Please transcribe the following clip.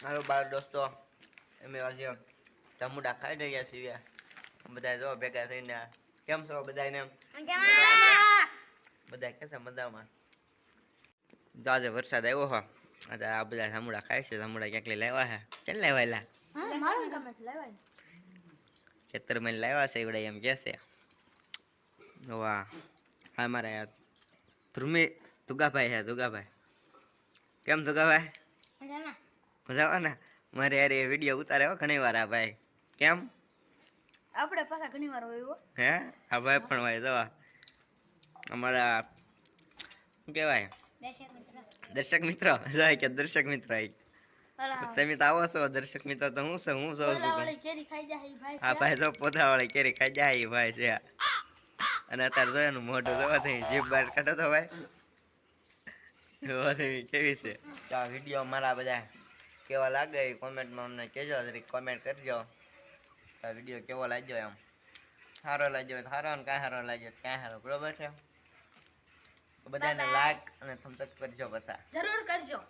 હાલો બાર દોસ્તો અમે આજે જામુડા ખાઈ રહ્યા છીએ. બધા જો ભેગા થઈને કેમ છો બધાને બધા કે છે મજામાં? જો આજે વરસાદ આવ્યો હો આજે આ બધા સમુડા ખાય છે સમુડા ક્યાંક લાવ્યા છે ચાલ લાવ્યા ખેતરમાં લાવ્યા છે એવડે એમ કે છે. વાહ હા મારા યાર ધ્રુમી દુગાભાઈ છે દુગાભાઈ કેમ તુગાભાઈ મજા ના? મારે યાર એ વીડિયો ઉતારે હો ઘણી વાર આ ભાઈ. કેમ? આપણે પાછા ઘણી વાર હોય હે. આ ભાઈ પણ ભાઈ જવા અમારા શું કહેવાય? દર્શક મિત્ર. જાય કે દર્શક મિત્ર તમે તો આવો છો દર્શક મિત્ર તો હું છે હું છું ઓલાવાળી કેરી ખાઈ જાય ભાઈ આ ભાઈ જો પોતા વાળી કેરી ખાઈ જાય ભાઈ છે. અને અત્યારે જોયાનું મોઢું જોવા થઈ જીભ બહાર કાઢો તો ભાઈ. જોવા કેવી છે. આ વીડિયો મારા બધા કેવા લાગે એ કોમેન્ટમાં અમને કહેજો જરીક કોમેન્ટ કરજો. આ વીડિયો કેવો લાગ્યો એમ? સારો લાગ્યો સારો ને કાંઈ સારો લાગ્યો કાંઈ સારો બરોબર છે? બધાને. લાઈક અને થમ્સઅપ કરજો પાછા જરૂર કરજો.